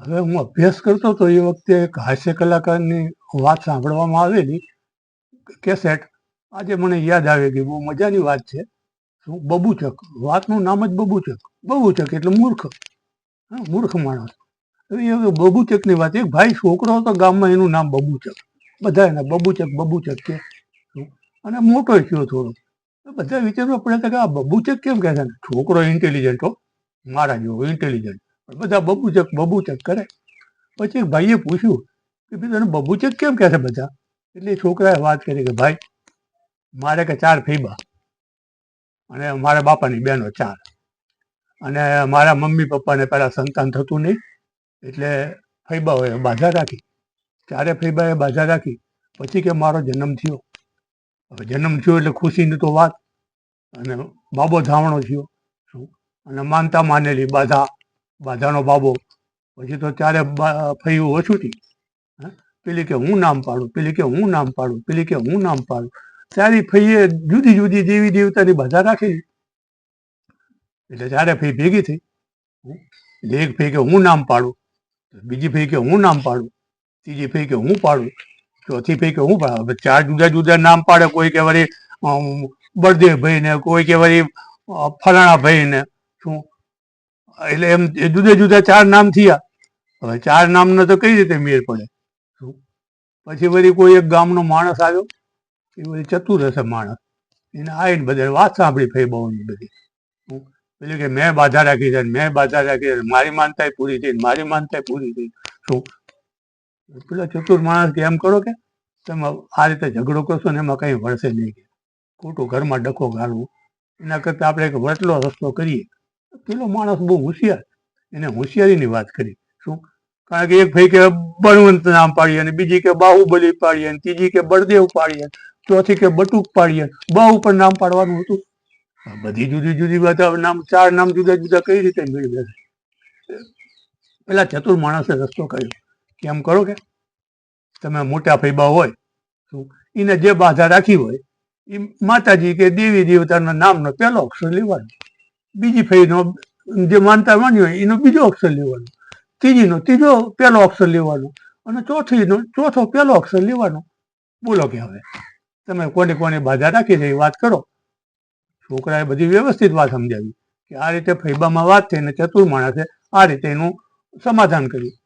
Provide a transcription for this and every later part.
હવે હું અભ્યાસ કરતો હતો, એ વખતે એક હાસ્ય કલાકારની વાત સાંભળવામાં આવેલી. કેસેટ, આજે મને યાદ આવી ગઈ બહુ મજાની વાત છે. શું? બબુચક. વાતનું નામ જ બબુચક. બબુચક એટલે મૂર્ખ. મૂર્ખ માણસ. એ બબુચકની વાત. એક ભાઈ છોકરો હતો ગામમાં, એનું નામ બબુચક. બધા એના બબુચક બબુચક કે. અને મોટો થયો થોડો. બધા વિચારવા હતા કે આ બબુચક કેમ કહે છે છોકરો ઇન્ટેલિજન્ટ હો. મારા જેવો ઇન્ટેલિજન્ટ બધા બબુચક બબુચક કરે. પછી એક ભાઈએ પૂછ્યું કે ભાઈ તને બબુચક કેમ કહે છે બધા? એટલે છોકરાએ વાત કરી કે, ભાઈ, મારે કે ચાર ફીબા અને મારા બાપાની બહેનો ચાર. અને મારા મમ્મી પપ્પાને પહેલાં સંતાન થતું નહીં, એટલે ફૈબાઓએ બાધા રાખી. ચારે ફૈબાએ બાધા રાખી. પછી કે મારો જન્મ થયો. હવે જન્મ થયો એટલે ખુશીની તો વાત. અને બાબો ધાવણો થયો. શું? અને માનતા માનેલી બાધા. બાધાનો બાબો. પછી તો ત્યારે ફૈયું ઓછું થી પેલી કે હું નામ પાડું, પેલી કે હું નામ પાડું, પેલી કે હું નામ પાડું. ત્યારે ફઈએ જુદી જુદી દેવી દેવતાની બાધા રાખેલી એટલે ત્યારે ફઈ ભેગી થઈ? એટલે એક ફઈ કે હું નામ પાડું, બીજી ફઈ કે હું નામ પાડું, ત્રીજી ફઈ કે હું પાડું, ચોથી ફઈ કે હું પાડું. ચાર જુદા જુદા નામ પાડે, કોઈ કે વળી બળદેવ ભાઈ ને કોઈ કે વળી ફલાણા ભાઈ ને શું? એટલે એમ જુદા જુદા ચાર નામ થયા. હવે ચાર નામનો તો કઈ રીતે મેળ પડે? પછી વળી કોઈ એક ગામનો માણસ આવ્યો. એ વળી ચતુર હશે માણસ. એને આવીને બધા વાત સાંભળી ફઈ બહુની બધી. એટલે કે મેં બાધા રાખી છે, મેં બાધા રાખી છે, મારી માનતાય પૂરી થઈ, મારી માનતાય પૂરી થઈ. શું? પેલો ચતુર માણસ કે એમ કરો કે તમે આ રીતે ઝઘડો કરશો ને એમાં કંઈ વળશે નહીં ખોટું ઘરમાં ડખો ગાળવું. એના કરતાં આપણે એક વટલો રસ્તો કરીએ. પેલો માણસ બહુ હોશિયાર. એને હોશિયારીની વાત કરી. શું? કારણ કે એક ભાઈ કે બળવંત નામ પાડીએ અને બીજી કે બાહુબલી પાડીએ અને ત્રીજી કે બળદેવ પાડીએ ચોથી કે બટુક પાડીએ બા ઉપર નામ પાડવાનું હતું. બધી જુદી જુદી વાત નામ, ચાર નામ જુદા જુદા કઈ રીતે મેળવે છે પેલા ચતુર માણસે રસ્તો કર્યો. કે એમ કરો કે? તમે મોટા ફૈબા હોય, શું? એને જે બાધા રાખી હોય એ માતાજી કે દેવી દેવતાના નામનો પહેલો અક્ષર લેવાનો. બીજી ફેરીનો જે માનતા માની હોય, એનો બીજો અક્ષર લેવાનો. ત્રીજીનો, ત્રીજો પહેલો અક્ષર લેવાનો. અને ચોથીનો, ચોથો પહેલો અક્ષર લેવાનો. બોલો કે હવે. તમે કોને કોને બાધા રાખી છે એ વાત કરો. છોકરાએ બધી વ્યવસ્થિત વાત સમજાવી કે આ રીતે ફૈબામાં વાત થઈ ને ચતુર માણસે આ રીતે એનું સમાધાન કર્યું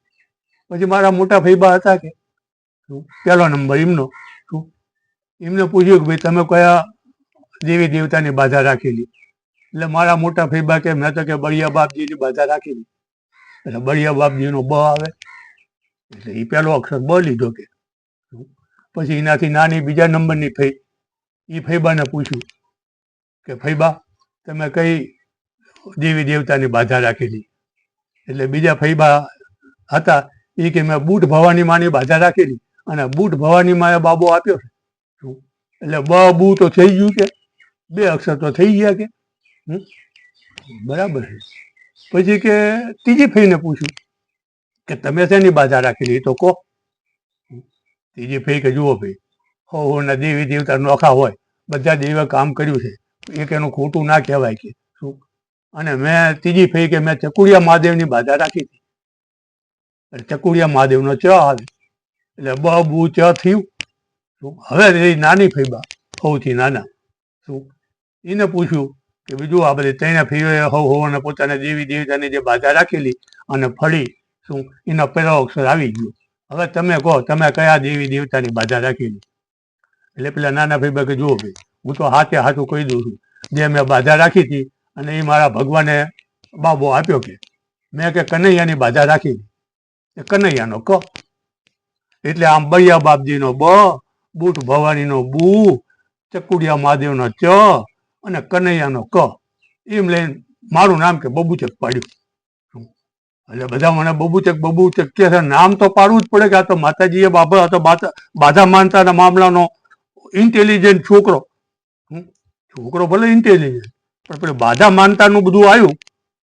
પછી મારા મોટા ફૈબા હતા કે પહેલો નંબર એમનો એમને પૂછ્યું કે ભાઈ તમે કયા દેવી દેવતાની બાધા રાખેલી? એટલે મારા મોટા ફૈબા કે, મેં તો કે બળિયા બાપજીની બાધા રાખી એટલે બળિયા બાપજીનો બ આવે. એટલે એ પહેલો અક્ષર બ લીધો કે. પછી એનાથી નાની બીજા નંબરની ફઈ. એ ફૈબાને પૂછ્યું કે ફૈબા તમે કઈ દેવી દેવતાની બાધા રાખેલી? એટલે બીજા ફૈબા હતા એ કે, મેં બૂટ ભવાની માની બાધા રાખેલી. અને બૂટ ભવાની માએ બાબો આપ્યો એટલે બ બુ તો થઈ ગયું કે, બે અક્ષર તો થઈ ગયા કે? બરાબર છે. પછી કે ત્રીજી ફઈને પૂછ્યું કે તમે શેની બાધા રાખેલી તો કહો. ત્રીજી ફઈ કે જુઓ ભાઈ હો હો ના દેવી દેવતા નોખા હોય, બધા દેવે કામ કર્યું છે, એક એનું ખોટું ના કહેવાય કે શું? અને મેં ત્રીજી ફઈ કે મેં ચકુડિયા મહાદેવની બાધા રાખી હતી. ચકુડિયા મહાદેવનો ચ આવે. એટલે બ બુ ચ થયું હવે નાની ફઈબા સૌથી નાના. શું? એને પૂછ્યું કે બીજું આ બધી ત્રણે ફઈઓએ હવ હોવાને પોતાને દેવી દેવતાની જે બાધા રાખેલી અને ફળી શું, એનો પહેલો અક્ષર આવી ગયો. હવે તમે કહો, તમે કયા દેવી દેવતાની બાધા રાખેલી? એટલે પેલા નાના ભાઈ બાકી જુઓ ભાઈ, હું તો હાથે હાથું કહી દઉં છું. જે મેં બાધા રાખી હતી અને એ મારા ભગવાને બાબો આપ્યો કે, મેં કે કનૈયાની બાધા રાખી એ કનૈયાનો ક એટલે આમ બળિયા બાપજીનો બ, બુટ ભવાનીનો બુ, ચકુડિયા મહાદેવનો ચ અને કનૈયાનો ક. એમ લઈને મારું નામ કે બબુચક પાડ્યું. એટલે બધા મને બબુચક બબુચક કે નામ તો પાડવું જ પડે કે આ તો માતાજીએ બાબા તો બાધા માનતાના મામલાનો ઇન્ટેલિજન્ટ છોકરો? છોકરો ભલે ઇન્ટેલિજન્ટ પણ પેલું બાધા માનતાનું બધું આવ્યું,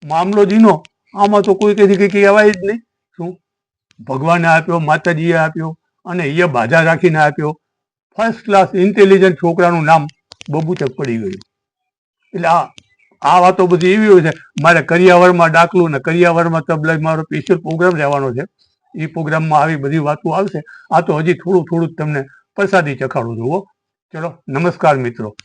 મામલો જીનો આમાં તો કોઈ કદી કંઈ કહેવાય જ નહીં. શું? ભગવાને આપ્યો, માતાજીએ આપ્યો, અને એ બાધા રાખીને આપ્યો. ફર્સ્ટ ક્લાસ ઇન્ટેલિજન્ટ છોકરાનું નામ બબુચક પડી ગયું. એટલે આ આ વાતો બધી એવી હોય છે. મારે કરિયાવરમાં ડાકલું ને કરિયાવરમાં તબલાઈ મારો સ્પેશિયલ પ્રોગ્રામ રહેવાનો છે. એ પ્રોગ્રામમાં આવી બધી વાતો આવશે. આ તો હજી થોડું થોડું તમને પ્રસાદી ચખાડું જુઓ ચલો, નમસ્કાર મિત્રો.